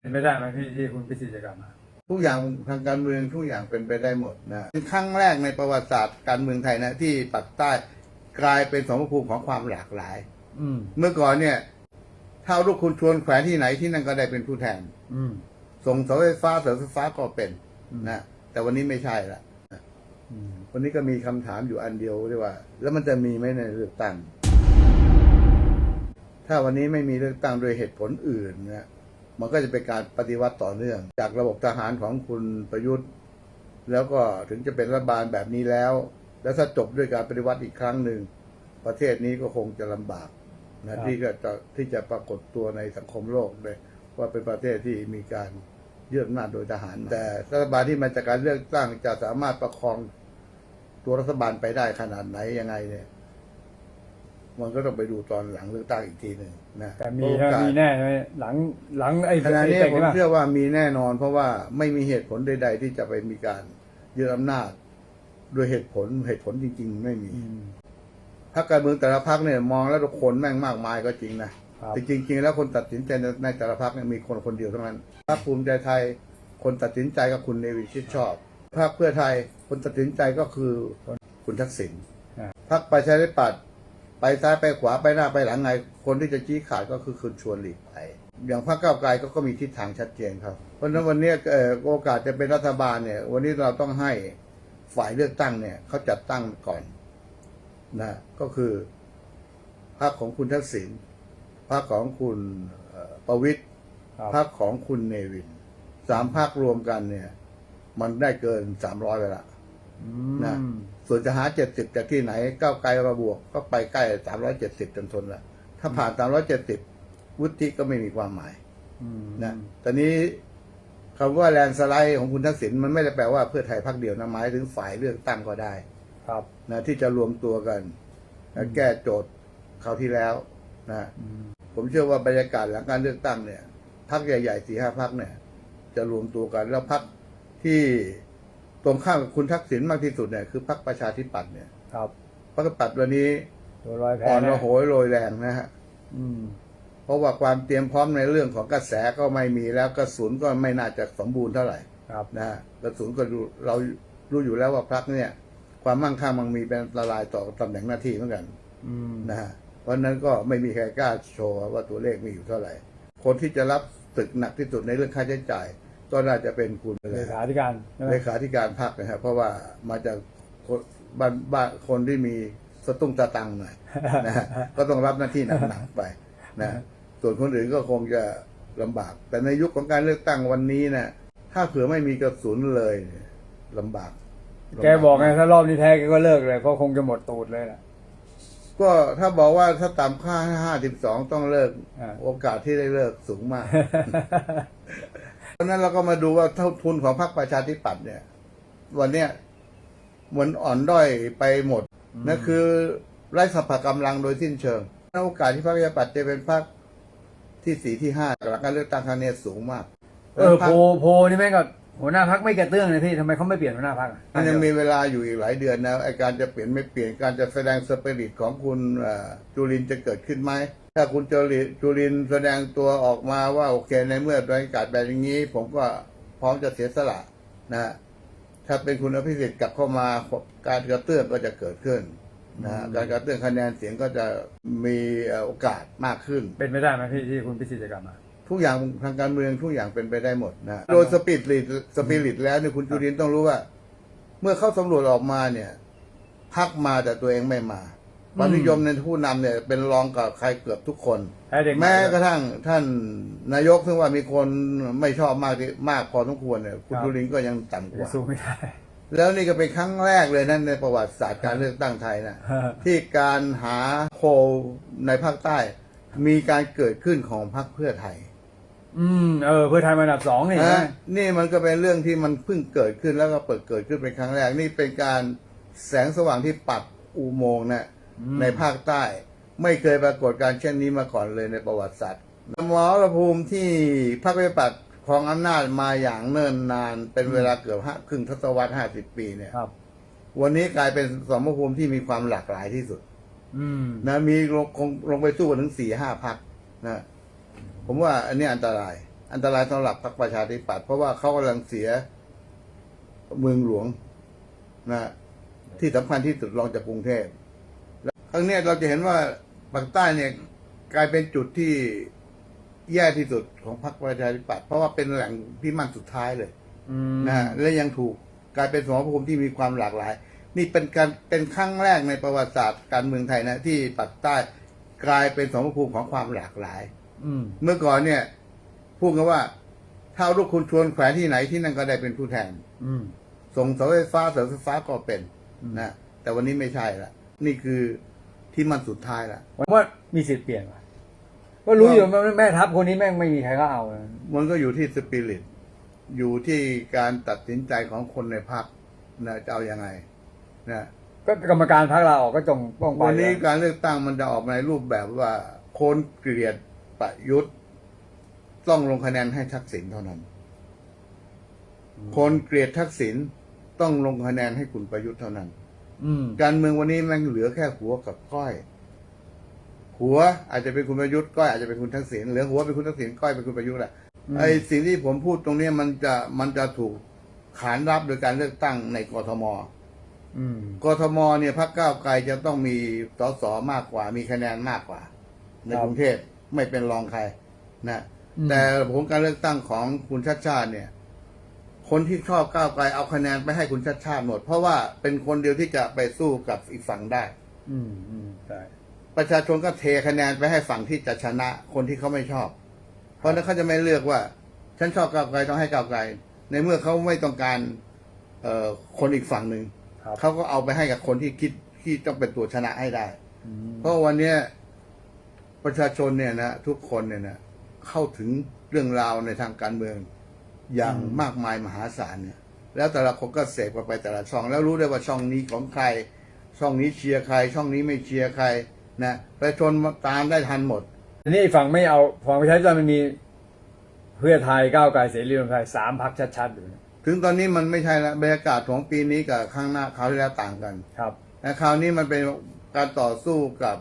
เป็นไม่ได้ไหมพี่ที่คุณพิสิทธิ์จะกลับมา ทุกอย่างทางการเมืองทุกอย่างเป็นไปได้หมดนะเป็นครั้งแรกในประวัติศาสตร์การเมืองไทยนะที่ปักใต้กลายเป็นสมรภูมิของความหลากหลาย อืม เมื่อก่อนเนี่ยถ้าเอาลูกคุณชวนแขวนที่ไหนที่นั่นก็ได้เป็นผู้แทน อืม ส่งเสาไฟฟ้าเสาไฟฟ้าก็เป็นอืม นะแต่วันนี้ไม่ใช่ละอืมวันนี้ก็มีคำถามอยู่อันเดียวเรียกว่า แล้วมันจะมีไหมในเลือกตั้ง ถ้าวันนี้ไม่มีเลือกตั้งโดยเหตุผลอื่นนะ มันก็จะเป็นการปฏิวัติต่อเนื่อง จากระบบทหารของคุณประยุทธ์ แล้วก็ถึงจะเป็นรัฐบาลแบบนี้แล้ว แล้วถ้าจบด้วยการปฏิวัติอีกครั้งหนึ่ง ประเทศนี้ก็คงจะลำบากนะที่ก็จะที่จะปรากฏตัวในสังคมโลกเลยว่าเป็นประเทศที่มีการยึดอำนาจโดยทหาร แต่รัฐบาลที่มาจากการเลือกตั้งจะสามารถประคองตัวรัฐบาลไปได้ขนาดไหนยังไงเนี่ย มันก็ต้องไปดูตอนหลังเลือกตั้งอีกทีหนึ่งนะแต่มีโอถ้ากาสมีแน่ใช่ไหมหลังหลังไอ้ขณะนี้ไอ้ผมใช่ปะเชื่อว่ามีแน่นอน เพราะว่าไม่มีเหตุผลใด ๆ ที่จะไปมีการยึดอำนาจโดยเหตุผลเหตุผลจริง ๆ ไม่มีอืมพรรคการเมืองแต่ละพรรคเนี่ยมองแล้วทุกคนแม่งมากมายก็จริงนะครับแต่จริง ๆ แล้วคนตัดสินใจในแต่ละพรรคเนี่ยมีคนคนเดียวเท่านั้นพรรคภูมิใจไทยคนตัดสินใจก็คุณเนวินชิดชอบพรรคเพื่อไทยคนตัดสินใจก็คือคุณทักษิณอ่าพรรคประชาธิปัตย์ ไปซ้ายไปขวาไปหน้าไปหลังไง คนที่จะชี้ขาดก็คือคุณชวนหลีกภัยอย่างพรรคก้าวไกลก็ก็มีทิศทางชัดเจนครับ เพราะฉะนั้นวันนี้เอ่อโอกาสจะเป็นรัฐบาลเนี่ย วันนี้เราต้องให้ฝ่ายเลือกตั้งเนี่ยเขาจัดตั้งก่อนนะก็คือพรรคของคุณทักษิณพรรคของคุณเอ่อประวิตยครับพรรคของคุณเนวินสามพรรครวมกันเนี่ย มันได้เกินสามร้อยไปละอืมนะ ส่วนจะหาเจ็ดสิบจากที่ไหนก้าวไกลมาบวกก็ไปใกล้สามร้อยเจ็ดสิบจนทนละถ้าผ่านสามร้อยเจ็ดสิบวุฒิก็ไม่มีความหมายอืมนะตอนนี้คำว่าแลนด์สไลด์ของคุณทักษิณมันไม่ได้แปลว่าเพื่อไทยพรรคเดียวนะหมายถึงฝ่ายเลือกตั้งก็ได้ ครับนะที่จะรวมตัวกันนะแก้โจทย์คราวที่แล้วนะอืมผมเชื่อว่าบรรยากาศหลังการเลือกตั้งเนี่ยพรรคใหญ่ๆสี่ห้าพรรคเนี่ย จะรวมตัวกันแล้วพรรคที่ ตรงข้ามกับคุณทักษิณมากที่สุดเนี่ยคือพรรคประชาธิปัตย์เนี่ยครับพรรคประชาธิปัตย์วันนี้ตัวลอยแพ้อ่อนแน่ระโหยโรยแรงนะฮะอืม เพราะว่าความเตรียมพร้อมในเรื่องของกระแสก็ไม่มีแล้วกระสุนก็ไม่น่าจะสมบูรณ์เท่าไหร่ครับนะฮะกระสุนก็ดูเรารู้อยู่แล้วว่าพรรคเนี่ย ความมั่งคั่งมันมีเป็นอันตรายต่อตำแหน่งหน้าที่เหมือนกัน อืมนะฮะเพราะฉะนั้นก็ไม่มีใครกล้าโชว์ว่าตัวเลขมีอยู่เท่าไหร่ คนที่จะรับตึกหนักที่สุดในเรื่องค่าใช้จ่าย ก็น่าจะเป็นคุณเลขาธิการใช่ไหมเลขาธิการพรรคนะครับเพราะว่ามาจากคนบ้านบ้านคนที่มีสตุ้งตะตังหน่อยนะฮะก็ต้องรับหน้าที่หนักๆไปนะส่วนคนอื่นก็คงจะลำบาก แต่ในยุคของการเลือกตั้งวันนี้นะถ้าเผื่อไม่มีกระสุนเลยเนี่ยลำบากแกบอกไงถ้ารอบนี้แพ้แกก็เลิกเลยเพราะคงจะหมดตูดเลยแหละก็ถ้าบอกว่าถ้าต่ำค่าห้าสิบสองต้องเลิกอ่าโอกาสที่ได้เลิกสูงมากเพ ราะฉะนั้นเราก็มาดูว่าเท่าทุนของพรรคประชาธิปัตย์เนี่ย วันเนี้ยเหมือนอ่อนด้อยไปหมดนั่นคือไร้สภากำลังโดยสิ้นเชิงโอกาสที่พรรคประชาธิปัตย์จะเป็นพรรคที่สี่ที่ห้าหลังการเลือกตั้งครั้งนี้สูงมาก เออพรโพรคโพนี่แม่งก็หัวหน้าพักไม่กระเตื้องเลยพี่ทำไมเขาไม่เปลี่ยนหัวหน้าพักมันยังมีเวลาอยู่อีกหลายเดือนนะไอการจะเปลี่ยนไม่เปลี่ยนการจะแสดงสปิริตของคุณเอ่อจุลินทร์จะเกิดขึ้นไหม ถ้าคุณจุลินจุลินทร์แสดงตัวออกมาว่าโอเคในเมื่อบรรยากาศแบบอย่างนี้ ผมก็พร้อมจะเสียสละนะฮะถ้าเป็นคุณอภิสิทธิ์กลับเข้ามาการกระเตื้องก็จะเกิดขึ้นนะฮะการกระเตื้องคะแนนเสียงก็จะมีเอ่อโอกาสมากขึ้น เป็นไม่ได้ไหมพี่ที่คุณพิสิทธิ์จะกลับมาทุกอย่างทางการเมืองทุกอย่างเป็นไปได้หมดนะโดยสปิริตสปิริตแล้วเนี่ยคุณจุรินทร์ต้องรู้ว่า เมื่อเข้าสำรวจออกมาเนี่ยพักมาแต่ตัวเองไม่มา ความนิยมในผู้นำเนี่ยเป็นรองกับใครเกือบทุกคนแพ้เด็กแม้กระทั่งท่านนายกซึ่งว่ามีคนไม่ชอบมากที่มากพอสมควรเนี่ยคุณจุรินทร์ก็ยังต่ำกว่าสู้ไม่ได้แล้วนี่ก็เป็นครั้งแรกเลยนั่นในประวัติศาสตร์การเลือกตั้งไทยนะที่การหาโพลในภาคใต้ มีการเกิดขึ้นของพรรคเพื่อไทย อืมเออเพื่อไทยมาอันดับสองนี่นะนะนี่มันก็เป็นเรื่องที่มันเพิ่งเกิดขึ้นแล้วก็เปิดเกิดขึ้นเป็นครั้งแรก นี่เป็นการแสงสว่างที่ปัดอุโมงค์นะ ในภาคใต้ ไม่เคยปรากฏการณ์เช่นนี้มาก่อนเลยในประวัติศาสตร์สมรภูมิที่พรรคประชาธิปัตย์ครองอำนาจมาอย่างเนิ่นนาน เป็นเวลาเกือบห้าครึ่งทศวรรษห้าสิบปีเนี่ย ครับ วันนี้กลายเป็นสมรภูมิที่มีความหลากหลายที่สุด อืม นะมีลงคงลงไปสู้กันถึงสี่ห้าพักนะผมว่าอันนี้อันตราย อันตรายสำหรับพรรคประชาธิปัตย์เพราะว่าเขากำลังเสียเมืองหลวงนะที่สำคัญที่สุดรองจากกรุงเทพแล้วค รั้งเนี้ยเราจะเห็นว่าปากใต้เนี่ยกลายเป็นจุดที่แย่ที่สุดของพรรคประชาธิปัตย์เพราะว่าเป็นแหล่งพิมันสุดท้ายเลยอืมนะฮะและยังถูกกลายเป็นสมรภูมิที่มีความหลากหลาย นี่เป็นการเป็นครั้งแรกในประวัติศาสตร์การเมืองไทยนะ ที่ปากใต้กลายเป็นสมรภูมิของความหลากหลายอืมเมื่อก่อนเนี่ย พูดกันว่าถ้าเอาลูกคุณชวนแขวนที่ไหนที่นั่นก็ได้เป็นผู้แทนอืมส่งเสาไฟฟ้าเสาไฟฟ้าก็เป็นอืมนะแต่วันนี้ไม่ใช่ละนี่คือ ที่มันสุดท้ายละ ผมว่ามีสิทธิ์เปลี่ยนว่ะก็รู้อยู่ว่าแม่ทัพคนนี้แม่งไม่มีใครก็เอานะมันก็อยู่ที่สปิริต อยู่ที่การตัดสินใจของคนในพรรคนะจะเอาอยัางไงนะก็กรรมการพักเราออกก็จงต้องไปวันนี้แล้วการเลือกตั้งมันจะออกมาในรูปแบบว่าคนเกลียดประยุทธ์ต้องลงคะแนนให้ทักษิณเท่านั้น คนเกลียดทักษิณต้องลงคะแนนให้คุณประยุทธ์เท่านั้น อืม การเมืองวันนี้มันเหลือแค่หัวกับก้อย หัวอาจจะเป็นคุณประยุทธ์ก้อยอาจจะเป็นคุณทักษิณเหลือหัวเป็นคุณทักษิณก้อยเป็นคุณประยุทธ์แหละอืม ไอ้สิ่งที่ผมพูดตรงเนี้ยมันจะมันจะถูกขานรับโดยการเลือกตั้งในกทม อืม กทมเนี่ยพรรคก้าวไกลจะต้องมีสสมากกว่า มีคะแนนมากกว่า ในกรุงเทพไม่เป็นรองใครนะ อืม แต่ผลการเลือกตั้งของคุณชาติชาติเนี่ย คนที่ชอบก้าวไกลเอาคะแนนไปให้คุณชาติชาติหมด เพราะว่าเป็นคนเดียวที่จะไปสู้กับอีกฝั่งได้ อืมอืมใช่ประชาชนก็เทคะแนนไปให้ฝั่งที่จะชนะ คนที่เขาไม่ชอบ เพราะฉะนั้นเขาจะไม่เลือกว่า ฉันชอบก้าวไกลต้องให้ก้าวไกล ในเมื่อเขาไม่ต้องการ เอ่อคนอีกฝั่งหนึ่งครับเขาก็เอาไปให้กับคนที่คิดที่ต้องเป็นตัวชนะให้ได้ อืมเพราะวันเนี้ยประชาชนเนี่ยนะทุกคนเนี่ยนะเข้าถึงเรื่องราวในทางการเมือง อย่างมากมายมหาศาลเนี่ย แล้วแต่ละคนก็เสพกันไปแต่ละช่อง แล้วรู้ได้ว่าช่องนี้ของใคร ช่องนี้เชียร์ใคร ช่องนี้ไม่เชียร์ใครนะประชาชนตามได้ทันหมดทีนี้ฝั่งไม่เอาฝั่งประชาธิปไตยมันมีเพื่อไทยก้าวไกลเสรีรวมไทยสามพักชัดๆอยู่นะถึงตอนนี้มันไม่ใช่ละบรรยากาศของปีนี้กับครั้งหน้าคราวที่แล้วต่างกันครับแต่คราวนี้มันเป็นการต่อสู้กับ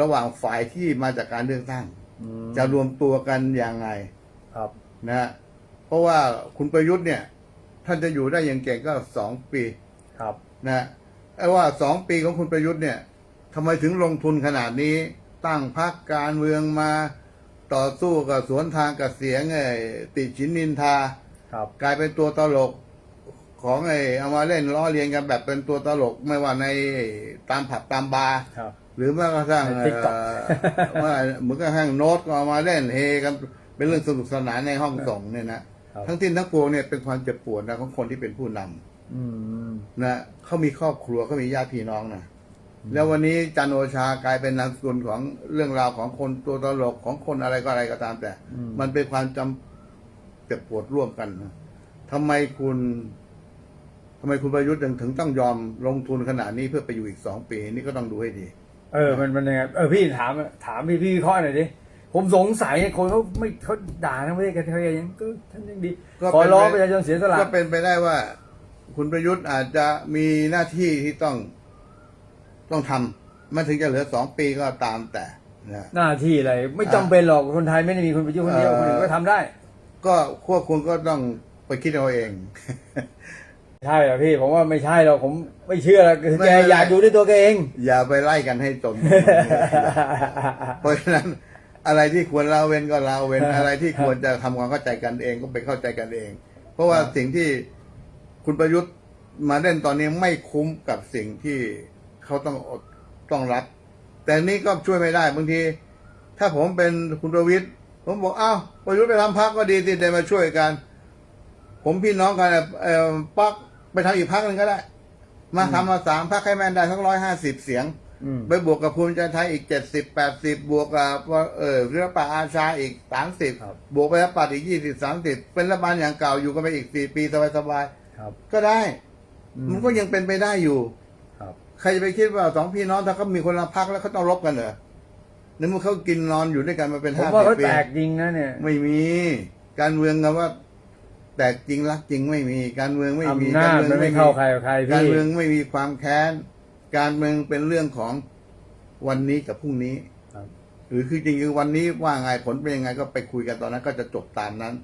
ระหว่างฝ่ายที่มาจากการเลือกตั้ง อืมจะรวมตัวกันอย่างไงครับ นะฮะ เพราะว่าคุณประยุทธ์เนี่ย ท่านจะอยู่ได้อย่างเก่งก็สองปีครับนะฮะไอ้ว่าสองปีของคุณประยุทธ์เนี่ยทำไมถึงลงทุนขนาดนี้ ตั้งพรรคการเมืองมาต่อสู้กับสวนทางกับเสียงไอ้ติชินนินทาครับ กลายเป็นตัวตลกของไอ้เอามาเล่นล้อเลียนกันแบบเป็นตัวตลกไม่ว่าในตามผับตามบาร์ครับหรือแม้กระทั่งใน TikTok เอ่อว่าเหมือนกระทั่งโน้ตก็เอามาเล่นเฮกันเป็นเรื่องสนุกสนานในห้องส่งเนี่ยนะ ครับทั้งที่ทั้งปวงเนี่ยเป็นความเจ็บปวดนะของคนที่เป็นผู้นำอืม นะเขามีครอบครัวเขามีญาติพี่น้องนะแล้ววันนี้จันโอชากลายเป็นนามสกุลของเรื่องราวของคนตัวตลกของคนอะไรก็อะไรก็ตามแต่ อืม มันเป็นความจำเจ็บปวดร่วมกันนะทำไมคุณทำไมคุณประยุทธ์ถึงถึงต้องยอมลงทุนขนาดนี้เพื่อไปอยู่อีกสองปี นี่ก็ต้องดูให้ดี เออมันมันยังไงเออพี่ถามถามพี่พี่วิเคราะห์หน่อยดิ ผมสงสัยคนเขาไม่เขาด่าทั้งประเทศกันเขายังก็ท่านยังดีก็ขอเป็นร้องไปประชาชนเสียสละก็เป็นไปได้ว่า คุณประยุทธ์อาจจะมีหน้าที่ที่ต้อง ต้องทำมันถึงจะเหลือสองปีก็ตามแต่นะหน้าที่อะไร ไม่จำเป็นหรอกคนไทยไม่ได้มีคนประยุทธ์คนเดียวเอ่อคนอื่นก็ทำได้ ก็ควบคุณก็ต้องไปคิดเอาเอง ใช่เหรอพี่ ผมว่าไม่ใช่หรอกผมไม่เชื่อหรอกคือไม่แกไม่ อยากดูด้วยตัวแกเอง อย่าไปไล่กันให้จน เพราะฉะนั้น อะไรที่ควรละเว้นก็ละเว้น อะไรที่ควรจะทำความเข้าใจกันเองก็ไปเข้าใจกันเอง เพราะว่าครับสิ่งที่คุณประยุทธ์มาเล่นตอนนี้ไม่คุ้มกับสิ่งที่เขาต้องอดต้องรับ แต่นี่ก็ช่วยไม่ได้บางที ถ้าผมเป็นคุณประวิทย์ผมบอกอ้าวประยุทธ์ไปทำพักก็ดีที่ได้มาช่วยกัน ผมพี่น้องกันน่ะเอ่อปักไปทำอีกพักหนึ่งก็ได้ มาทำมาสามพักให้แม่นได้ทั้งร้อยห้าสิบเสียง อืม ไปบวกกับภูมิใจไทยอีกเจ็ดสิบแปดสิบบวกกับว่าเออเรือป่าอาชาอีกสามสิบครับ บวกไปแล้วปัดอีกยี่สิบสามสิบเป็นรัฐบาลอย่างเก่าอยู่กันไปอีกสี่ปีสบายครับๆก็ได้ อืมันก็ยังเป็นไปได้อยู่ ครับ ใครจะไปคิดว่าสองพี่น้องถ้าเขามีคนละพักแล้วเขาต้องรบกันเหรอในเมื่อเขากินนอนอยู่ด้วยกันมาเป็นผมห้าว่าสิบเขาปี แตกจริงนะเนี่ย ไม่มี การเมืองกันว่า แตกจริงรักจริงไม่มี การเมืองไม่มีอำนาจการเมืองมันไม่เข้าใครกับใครการพี่เมืองไม่มีความแค้น การเมืองเป็นเรื่องของวันนี้กับพรุ่งนี้ครับหรือคือจริงๆวันนี้ว่าไงผลเป็นยังไงก็ไปคุยกันตอนนั้นก็จะจบตามนั้น